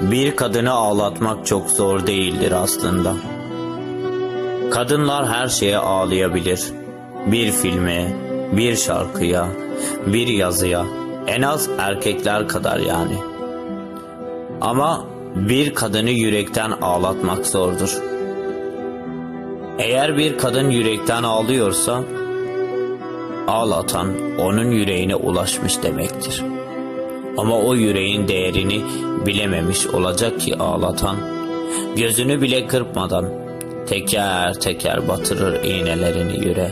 Bir kadını ağlatmak çok zor değildir aslında. Kadınlar her şeye ağlayabilir. Bir filme, bir şarkıya, bir yazıya, en az erkekler kadar yani. Ama bir kadını yürekten ağlatmak zordur. Eğer bir kadın yürekten ağlıyorsa, ağlatan onun yüreğine ulaşmış demektir. Ama o yüreğin değerini bilememiş olacak ki ağlatan, gözünü bile kırpmadan teker teker batırır iğnelerini yüre.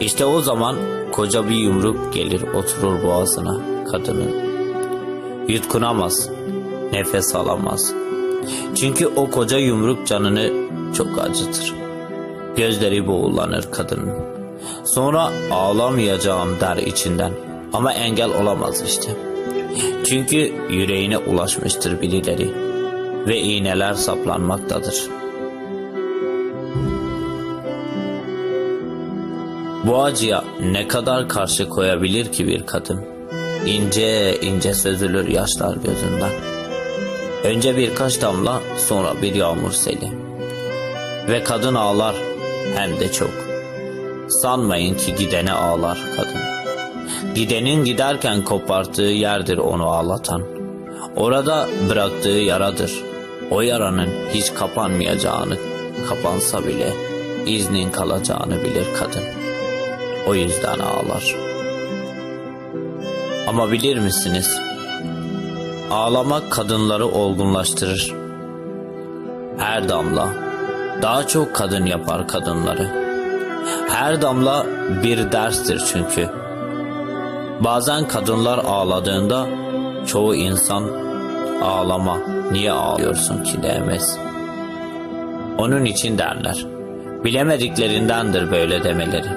İşte o zaman koca bir yumruk gelir oturur boğazına kadının. Yutkunamaz, nefes alamaz. Çünkü o koca yumruk canını çok acıtır. Gözleri boğulanır kadının. Sonra ağlamayacağım der içinden. Ama engel olamaz işte. Çünkü yüreğine ulaşmıştır birileri ve iğneler saplanmaktadır. Bu acıya ne kadar karşı koyabilir ki bir kadın? İnce ince süzülür yaşlar gözünden. Önce birkaç damla sonra bir yağmur seli. Ve kadın ağlar hem de çok. Sanmayın ki gidene ağlar kadın. Gidenin giderken koparttığı yerdir onu ağlatan. Orada bıraktığı yaradır. O yaranın hiç kapanmayacağını, kapansa bile iznin kalacağını bilir kadın. O yüzden ağlar. Ama bilir misiniz? Ağlamak kadınları olgunlaştırır. Her damla daha çok kadın yapar kadınları. Her damla bir derstir çünkü. Bazen kadınlar ağladığında çoğu insan ağlama niye ağlıyorsun ki demez. Onun için derler. Bilemediklerindendir böyle demeleri.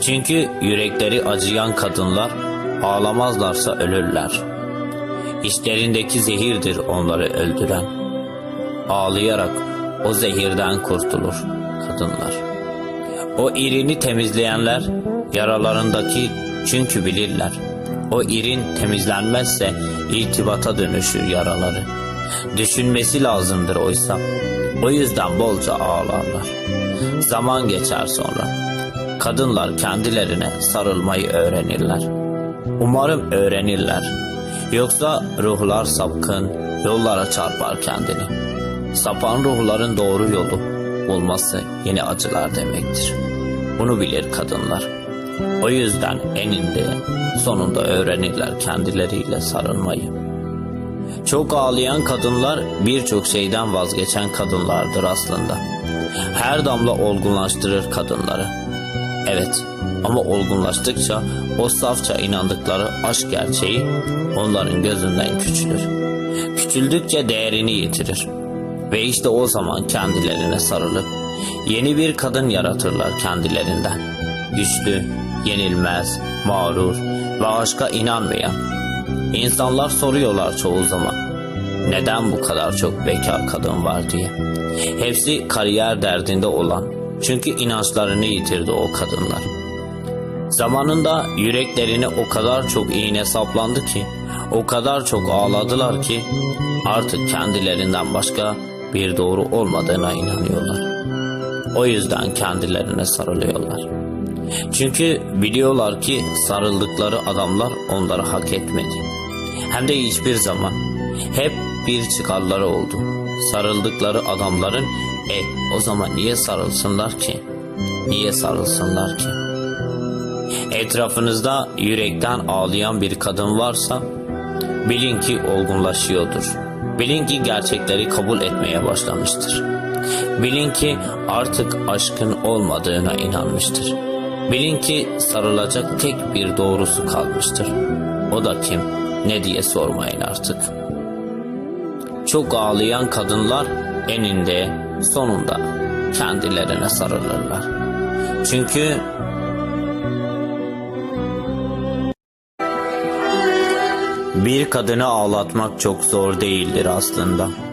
Çünkü yürekleri acıyan kadınlar ağlamazlarsa ölürler. İçlerindeki zehirdir onları öldüren. Ağlayarak o zehirden kurtulur kadınlar. O irini temizleyenler yaralarındaki çünkü bilirler. O irin temizlenmezse irtibata dönüşür yaraları. Düşünmesi lazımdır oysa. O yüzden bolca ağlarlar. Zaman geçer sonra. Kadınlar kendilerine sarılmayı öğrenirler. Umarım öğrenirler. Yoksa ruhlar sapkın, yollara çarpar kendini. Sapan ruhların doğru yolu bulması yine acılar demektir. Bunu bilir kadınlar. O yüzden eninde sonunda öğrenirler kendileriyle sarılmayı. Çok ağlayan kadınlar birçok şeyden vazgeçen kadınlardır aslında. Her damla olgunlaştırır kadınları. Evet ama olgunlaştıkça o safça inandıkları aşk gerçeği onların gözünden küçülür. Küçüldükçe değerini yitirir. Ve işte o zaman kendilerine sarılıp yeni bir kadın yaratırlar kendilerinden. Güçlü, yenilmez, mağrur ve aşka inanmayan. İnsanlar soruyorlar çoğu zaman. Neden bu kadar çok bekar kadın var diye. Hepsi kariyer derdinde olan. Çünkü inançlarını yitirdi o kadınlar. Zamanında yüreklerine o kadar çok iğne saplandı ki, o kadar çok ağladılar ki artık kendilerinden başka bir doğru olmadığına inanıyorlar. O yüzden kendilerine sarılıyorlar. Çünkü biliyorlar ki sarıldıkları adamlar onları hak etmedi. Hem de hiçbir zaman. Hep bir çıkarları oldu. Sarıldıkları adamların e o zaman niye sarılsınlar ki? Niye sarılsınlar ki? Etrafınızda yürekten ağlayan bir kadın varsa bilin ki olgunlaşıyordur. Bilin ki gerçekleri kabul etmeye başlamıştır. Bilin ki artık aşkın olmadığına inanmıştır. Bilin ki sarılacak tek bir doğrusu kalmıştır. O da kim? Ne diye sormayın artık. Çok ağlayan kadınlar eninde sonunda kendilerine sarılırlar. Çünkü bir kadını ağlatmak çok zor değildir aslında.